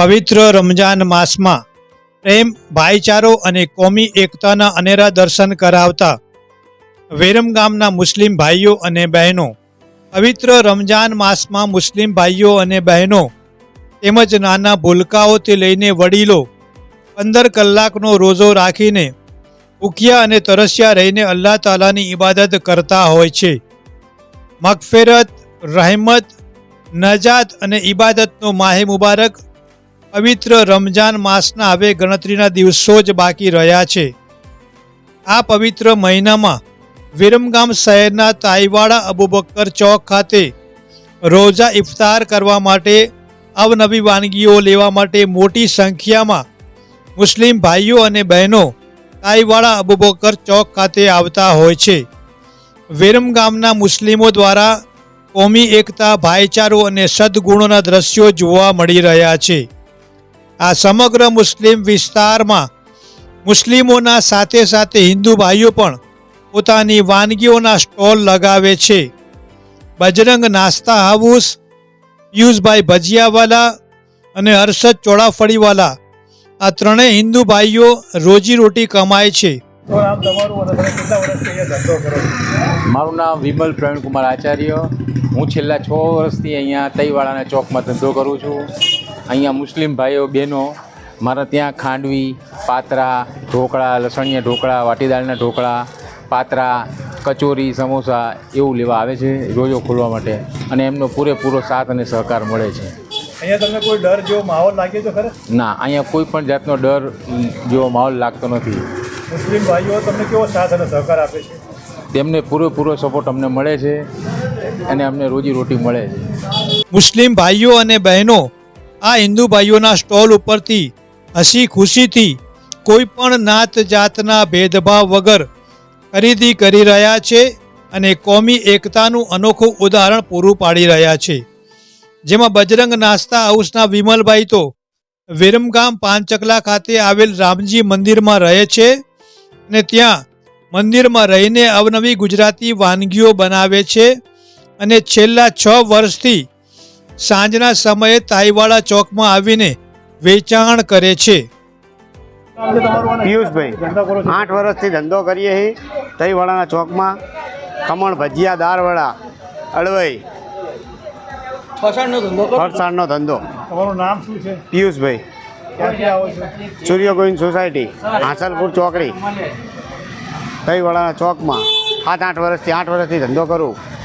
પવિત્ર રમજાન માસમાં પ્રેમ, ભાઈચારો અને કોમી એકતાના અનેરા દર્શન કરાવતા વેરમ ગામના મુસ્લિમ ભાઈઓ અને બહેનો, પવિત્ર રમજાન માસમાં મુસ્લિમ ભાઈઓ અને બહેનો તેમજ નાના ભૂલકાઓથી લઈને વડીલો પંદર કલાકનો રોઝો રાખીને ભૂખ્યા અને તરસ્યા રહીને અલ્લાહ તાલાની ઇબાદત કરતા હોય છે. મગફેરત, રહેમત, નજાત અને ઇબાદતનો માહે મુબારક પવિત્ર રમજાન માસના હવે ગણતરીના દિવસો જ બાકી રહ્યા છે. આ પવિત્ર મહિનામાં વિરમગામ શહેરના તાઈવાડા અબુબક્કર ચોક ખાતે રોજા ઇફતાર કરવા માટે અવનવી વાનગીઓ લેવા માટે મોટી સંખ્યામાં મુસ્લિમ ભાઈઓ અને બહેનો તાઈવાડા અબુબક્કર ચોક ખાતે આવતા હોય છે. વિરમગામના મુસ્લિમો દ્વારા કોમી એકતા, ભાઈચારો અને સદગુણોના દ્રશ્યો જોવા મળી રહ્યા છે. આ સમગ્ર મુસ્લિમ વિસ્તારમાં મુસ્લિમોના સાથે સાથે હિન્દુ ભાઈઓ પણ પોતાની વાનગીઓના સ્ટોલ લગાવે છે. બજરંગ નાસ્તા હાઉસ, પિયુષભાઈ ભજીયાવાલા અને હર્ષદ ચોળાફળીવાલા આ ત્રણેય હિન્દુ ભાઈઓ રોજીરોટી કમાય છે. મારું નામ વિમલ પ્રવીણકુમાર આચાર્ય. હું છેલ્લા છ વર્ષથી અહીંયા તઈવાળાના ચોકમાં ધંધો કરું છું. અહીંયા મુસ્લિમ ભાઈઓ બહેનો મારા ત્યાં ખાંડવી પાતરા ઢોકળા લસણીયા ઢોકળા વાટીદાળના ઢોકળા પાતરા કચોરી સમોસા એવું લેવા આવે છે રોજો ખોલવા માટે. અને એમનો પૂરેપૂરો સાથ અને સહકાર મળે છે. અહીંયા તમને કોઈ ડર જેવો માહોલ લાગ્યો તો ખરે? ના અહીંયા કોઈ પણ જાતનો ડર જેવો માહોલ લાગતો નથી. મુસ્લિમ ભાઈઓ તમને કેવો સાથ અને સહકાર આપે છે? તેમને પૂરેપૂરો સપોર્ટ અમને મળે છે અને અમને રોજી રોટી મળે છે. મુસ્લિમ ભાઈઓ અને બહેનો આ હિન્દુ ભાઈઓના સ્ટોલ ઉપરથી હસી ખુશીથી કોઈ પણ નાત જાતના ભેદભાવ વગર ખરીદી કરી રહ્યા છે અને કોમી એકતાનું અનોખું ઉદાહરણ પૂરું પાડી રહ્યા છે. જેમાં બજરંગ નાસ્તા હાઉસના વિમલભાઈ તો વિરમગામ પાંચકલા ખાતે આવેલ રામજી મંદિરમાં રહે છે અને ત્યાં મંદિરમાં રહીને અવનવી ગુજરાતી વાનગીઓ બનાવે છે અને છેલ્લા છ વર્ષથી સાંજના સમયે તાઈવાડા ચોકમાં આવીને વેચાણ કરે છે. પિયુષભાઈ આઠ વર્ષથી ધંધો કરીએ છીએ તઈવાડાના ચોકમાં ખમણ ભજીયા દાળવડા અળવાઈ ફરસાણનો ધંધો તમારું નામ શું છે? પિયુષભાઈ. ક્યાંથી સૂર્ય ગોવિંદ સોસાયટી હાંસલપુર ચોકડી. તઈવાડાના ચોકમાં સાત આઠ વર્ષથી આઠ વર્ષથી ધંધો કરું.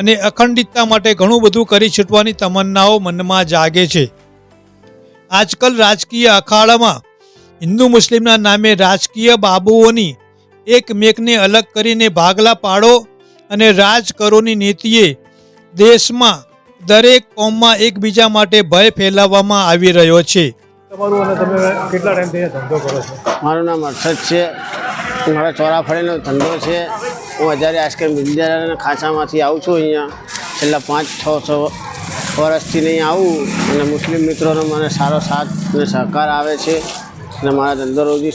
અને અખંડિતતા માટે ઘણું બધું કરી છૂટવાની તમન્નાઓ મનમાં જાગે છે. આજકાલ રાજકીય અખાડામાં હિન્દુ મુસ્લિમના નામે રાજકીય બાબુઓની એકમેકને અલગ કરીને ભાગલા પાડો અને રાજ કરોની નીતિએ દેશમાં દરેક કોમમાં એકબીજા માટે ભય ફેલાવવામાં આવી રહ્યો છે. તમારું અને તમે કેટલા ટાઈમથી ધંધો કરો છો? મારું નામ હર્ષદ છે. મારા ચોરાફળીનો ધંધો છે. હું હજારે આઈસ્ક્રીમ વિદ્યાલયના ખાંચામાંથી આવું છું અહીંયા. છેલ્લા પાંચ છ છ વર્ષથી નહીં આવું. અને મુસ્લિમ મિત્રોનો મને સારો સાથ અને સહકાર આવે છે. અને મારા ધંધો રોજી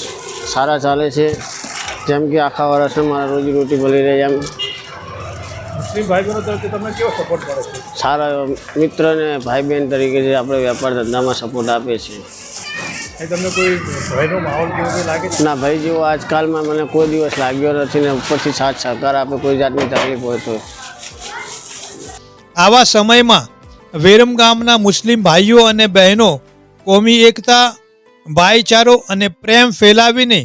સારા ચાલે છે. જેમ કે આખા વર્ષમાં મારા રોજી રોટી મળી રહે એમ. મુસ્લિમ ભાઈ બહેનો તરફથી તમને કેવો સપોર્ટ મળે છે? સારા મિત્ર અને ભાઈ બહેન તરીકે જે આપણે વેપાર ધંધામાં સપોર્ટ આપે છે. એ તમને કોઈ ભયનો માહોલ કેવો કંઈ લાગે છે? ના ભાઈ જેવો આજકાલમાં મને કોઈ દિવસ લાગ્યો નથી ને ઉપરથી સાથ સહકાર આપે કોઈ જાતની તકલીફ હોય તો. આવા સમયમાં વેરમ ગામના મુસ્લિમ ભાઈઓ અને બહેનો કોમી એકતા ભાઈચારો અને પ્રેમ ફેલાવીને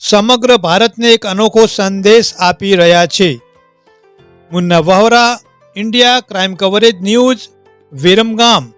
સમગ્ર ભારતને એક અનોખો સંદેશ આપી રહ્યા છે. Munna Vohra India crime coverage news Viramgam